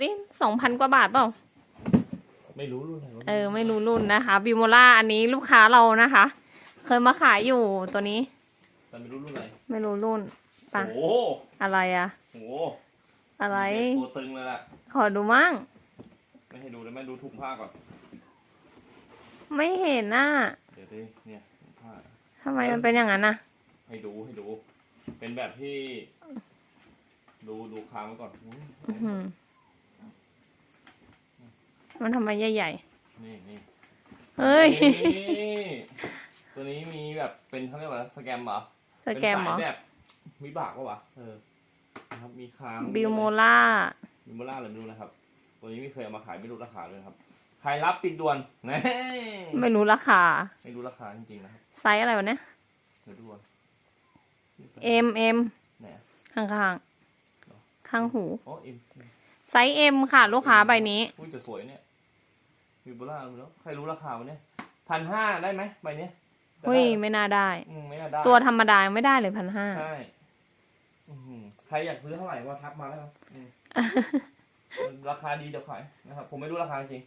ดิสองพันกว่าบาทเปล่า ไม่รู้รุ่นไหนวะเออ ไม่รู้รุ่นนะคะบิโมล่าอันนี้ลูกค้าเรานะคะ เคยมาขายอยู่ตัวนี้ แต่ไม่รู้รุ่นไหนไม่รู้รุ่นปะโอ้โหอะไรอะโอ้โหอะไร ตัวตึงเลยล่ะ ขอดูมั่ง ไม่ให้ดูเลยแม่ดูถุงผ้าก่อน ไม่เห็นน่ะเดี๋ยวดิเนี่ยถุงผ้า ทำไมมันเป็นอย่างนั้นน่ะ ให้ดูให้ดู เป็นแบบที่ ดูดูค้างไว้ก่อนอุ๊ยอื้อหือ มันทำไมใหญ่นี่นี่ๆเฮ้ย นี่ตัวนี้มีแบบเป็นเขาเรียกว่าอะไรสแกมเหรอสแกมเหรอ เป็นสายแบบวิบากปะวะเออนะครับมีค้างบิวโมล่า บิวโมล่าอะไรไม่รู้นะครับ ตัวนี้ไม่เคยเอามาขายไม่รู้ราคาเลยนะครับใครรับปิดด่วนแน่ไม่รู้ราคา ไม่รู้ราคาจริงๆนะครับไซส์อะไรวะเนี่ย เดี๋ยวดูก่อน M M ไหนอะ ข้างข้างๆข้างหู อ๋อเอ็มไซส์ M ค่ะ ลูกค้าใบนี้อุ้ยจะสวยเนี่ย บิวโมล่าแล้วใครรู้ราคาวะเนี่ยพันห้าได้ไหมใบเนี้ยจะเฮ้ยได้ไม่น่าได้ อืมไม่น่าได้ตัวธรรมดายังไม่ได้เลยพันห้า ใช่อื้อหือใครอยากซื้อเท่าไหร่ว่าทักมาแล้วครับอืมราคาดีเดี๋ยวขายนะครับผมไม่รู้ราคาจริง